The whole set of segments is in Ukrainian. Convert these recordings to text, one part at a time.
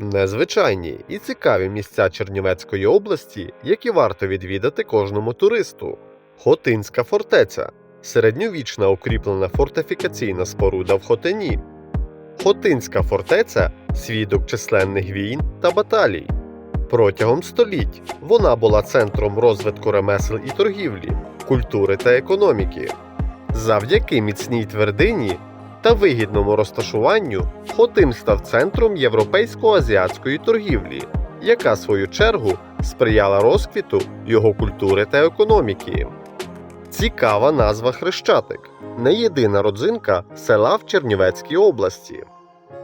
Незвичайні і цікаві місця Чернівецької області, які варто відвідати кожному туристу. Хотинська фортеця середньовічна укріплена фортифікаційна споруда в Хотині. Хотинська фортеця свідок численних війн та баталій. Протягом століть вона була центром розвитку ремесел і торгівлі, культури та економіки. Завдяки міцній твердині та вигідному розташуванню Хотин став центром європейсько-азіатської торгівлі, яка, в свою чергу, сприяла розквіту його культури та економіки. Цікава назва Хрещатик не єдина родзинка села в Чернівецькій області.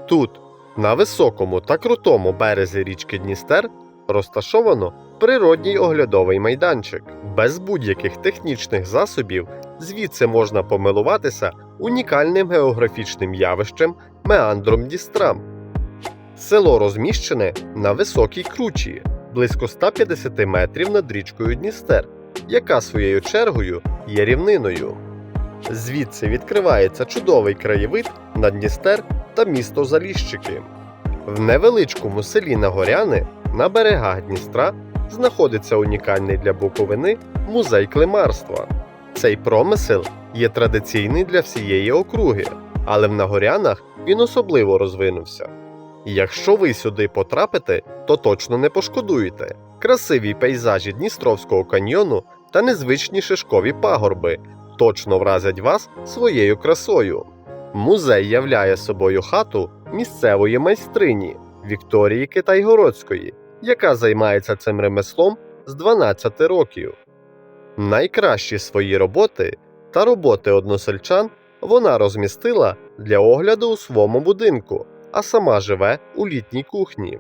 Тут, на високому та крутому березі річки Дністер, розташовано природній оглядовий майданчик. Без будь-яких технічних засобів звідси можна помилуватися унікальним географічним явищем меандром Дністра. Село розміщене на високій кручі, близько 150 метрів над річкою Дністер, яка своєю чергою є рівниною. Звідси відкривається чудовий краєвид на Дністер та місто Заліщики. В невеличкому селі Нагоряни на берегах Дністра знаходиться унікальний для Буковини музей климарства. Цей промисел є традиційний для всієї округи, але в Нагорянах він особливо розвинувся. Якщо ви сюди потрапите, то точно не пошкодуєте. Красиві пейзажі Дністровського каньйону та незвичні шишкові пагорби точно вразять вас своєю красою. Музей являє собою хату місцевої майстрині Вікторії Китайгородської, яка займається цим ремеслом з 12 років. Найкращі свої роботи та роботи односельчан вона розмістила для огляду у своєму будинку, а сама живе у літній кухні.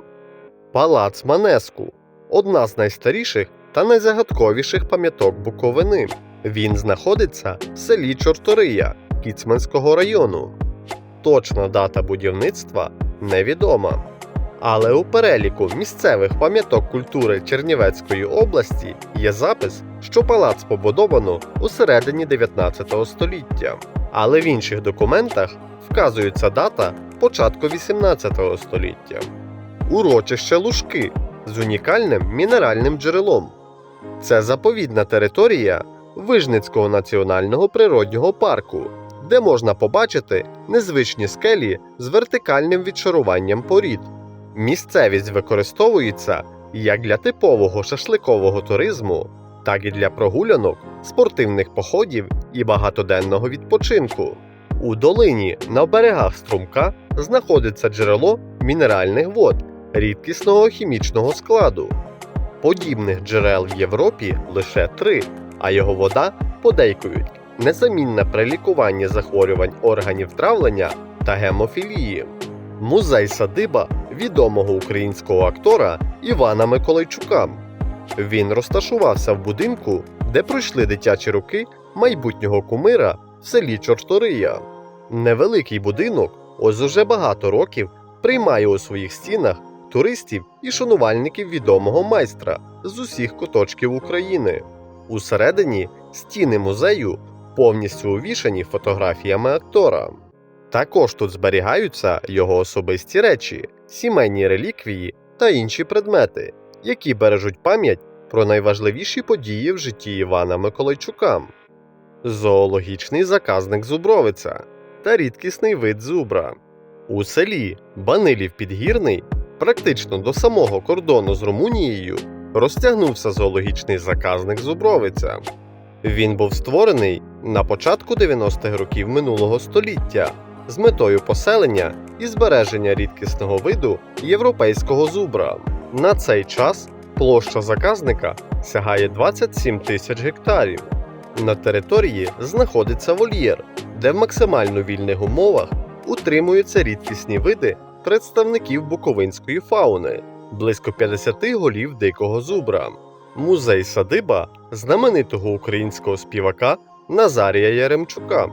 Палац Манеску одна з найстаріших та найзагадковіших пам'яток Буковини. Він знаходиться в селі Чортория Кіцманського району. Точна дата будівництва невідома. Але у переліку місцевих пам'яток культури Чернівецької області є запис, що палац побудовано у середині 19 століття. Але в інших документах вказується дата початку 18 століття. Урочище Лужки з унікальним мінеральним джерелом. Це заповідна територія Вижницького національного природнього парку, де можна побачити незвичні скелі з вертикальним відшаруванням порід. Місцевість використовується як для типового шашликового туризму, так і для прогулянок, спортивних походів і багатоденного відпочинку. У долині на берегах струмка знаходиться джерело мінеральних вод рідкісного хімічного складу. Подібних джерел в Європі лише три, а його вода подейкують незамінна при лікуванні захворювань органів травлення та гемофілії. Музей садиба відомого українського актора Івана Миколайчука. Він розташувався в будинку, де пройшли дитячі роки майбутнього кумира в селі Чортория. Невеликий будинок, ось уже багато років, приймає у своїх стінах туристів і шанувальників відомого майстра з усіх куточків України. Усередині стіни музею повністю увішані фотографіями актора. Також тут зберігаються його особисті речі, сімейні реліквії та інші предмети, які бережуть пам'ять про найважливіші події в житті Івана Миколайчука. Зоологічний заказник Зубровиця та рідкісний вид зубра. У селі Банилів Підгірний, практично до самого кордону з Румунією, розтягнувся зоологічний заказник Зубровиця. Він був створений на початку 90-х років минулого століття з метою поселення і збереження рідкісного виду європейського зубра. На цей час площа заказника сягає 27 тисяч гектарів. На території знаходиться вольєр, де в максимально вільних умовах утримуються рідкісні види представників буковинської фауни, близько 50 голів дикого зубра. Музей садиба знаменитого українського співака Назарія Яремчука.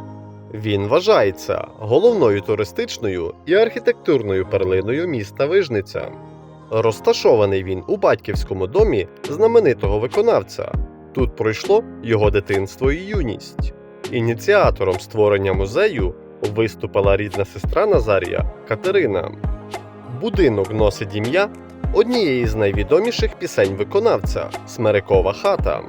Він вважається головною туристичною і архітектурною перлиною міста Вижниця. Розташований він у батьківському домі знаменитого виконавця. Тут пройшло його дитинство і юність. Ініціатором створення музею виступила рідна сестра Назарія Катерина. Будинок носить ім'я однієї з найвідоміших пісень виконавця Смерекова хата.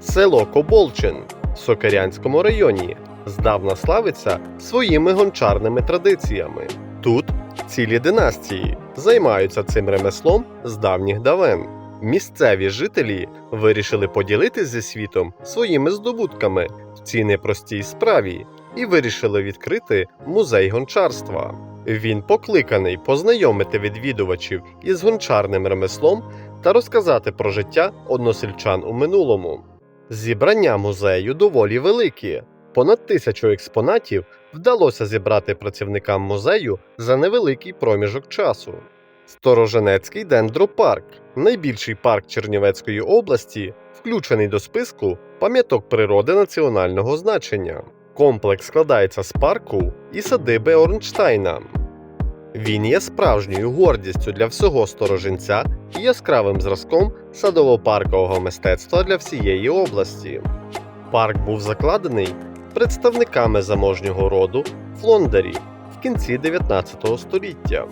Село Коболчин в Сокирянському районі здавна славиться своїми гончарними традиціями. Тут цілі династії займаються цим ремеслом з давніх давен. Місцеві жителі вирішили поділитися зі світом своїми здобутками в цій непростій справі і вирішили відкрити музей гончарства. Він покликаний познайомити відвідувачів із гончарним ремеслом та розказати про життя односельчан у минулому. Зібрання музею доволі великі. Понад тисячу експонатів вдалося зібрати працівникам музею за невеликий проміжок часу. Стороженецький дендропарк найбільший парк Чернівецької області, включений до списку пам'яток природи національного значення. Комплекс складається з парку і садиби Орнштайна. Він є справжньою гордістю для всього сторожинця і яскравим зразком садово-паркового мистецтва для всієї області. Парк був закладений представниками заможнього роду флондерів в кінці 19 століття.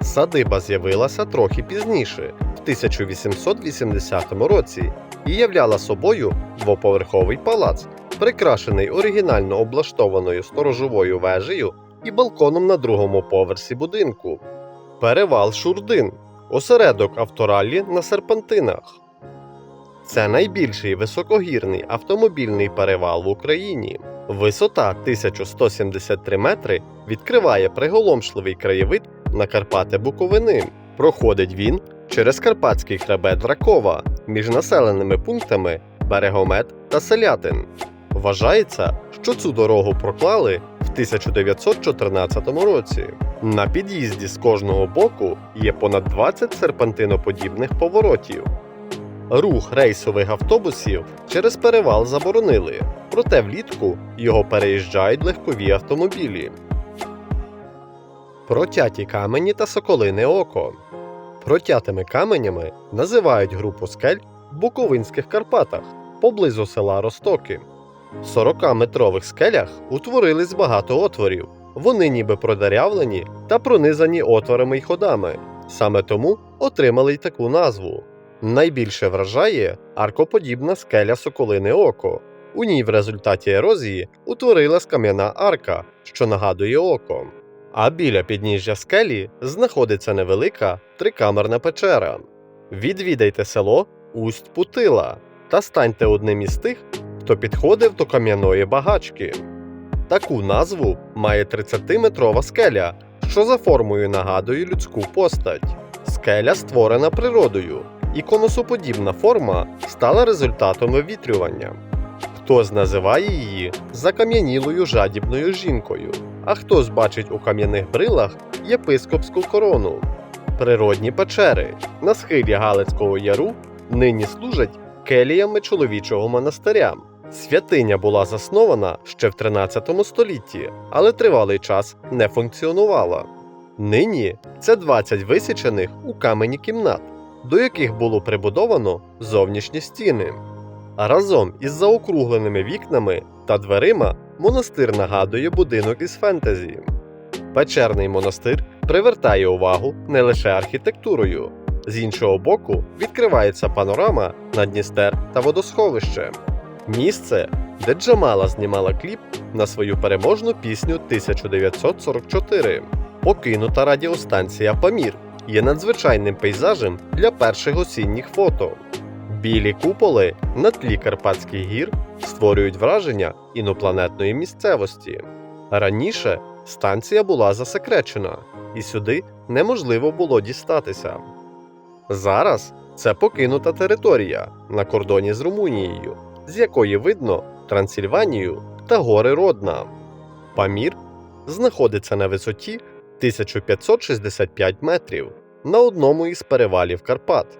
Садиба з'явилася трохи пізніше, в 1880 році, і являла собою двоповерховий палац, прикрашений оригінально облаштованою сторожовою вежею і балконом на другому поверсі будинку. Перевал Шурдин осередок автораллі на серпантинах. Це найбільший високогірний автомобільний перевал в Україні. Висота 1173 метри відкриває приголомшливий краєвид на Карпати Буковини. Проходить він через Карпатський хребет Ракова між населеними пунктами Берегомет та Селятин. Вважається, що цю дорогу проклали в 1914 році. На під'їзді з кожного боку є понад 20 серпантиноподібних поворотів. Рух рейсових автобусів через перевал заборонили, проте влітку його переїжджають легкові автомобілі. Протяті камені та соколине око. Протятими каменями називають групу скель в Буковинських Карпатах поблизу села Ростоки. В 40-метрових скелях утворились багато отворів. Вони ніби продерявлені та пронизані отворами й ходами. Саме тому отримали й таку назву. Найбільше вражає аркоподібна скеля Соколине Око. У ній в результаті ерозії утворилась кам'яна арка, що нагадує око. А біля підніжжя скелі знаходиться невелика трикамерна печера. Відвідайте село Усть Путила та станьте одним із тих, хто підходив до кам'яної багачки. Таку назву має 30-метрова скеля, що за формою нагадує людську постать. Скеля створена природою, і конусоподібна форма стала результатом вивітрювання. Хтось називає її закам'янілою жадібною жінкою, а хтось бачить у кам'яних брилах єпископську корону. Природні печери на схилі Галицького яру нині служать келіями чоловічого монастиря. Святиня була заснована ще в 13 столітті, але тривалий час не функціонувала. Нині це 20 висічених у камені кімнат, до яких було прибудовано зовнішні стіни. А разом із заокругленими вікнами та дверима монастир нагадує будинок із фентезі. Печерний монастир привертає увагу не лише архітектурою. З іншого боку, відкривається панорама на Дністер та водосховище. Місце, де Джамала знімала кліп на свою переможну пісню 1944. Покинута радіостанція Памір є надзвичайним пейзажем для перших осінніх фото. Білі куполи на тлі Карпатських гір створюють враження інопланетної місцевості. Раніше станція була засекречена, і сюди неможливо було дістатися. Зараз це покинута територія на кордоні з Румунією, з якої видно Трансильванію та гори Родна. Памір знаходиться на висоті 1565 метрів на одному із перевалів Карпат.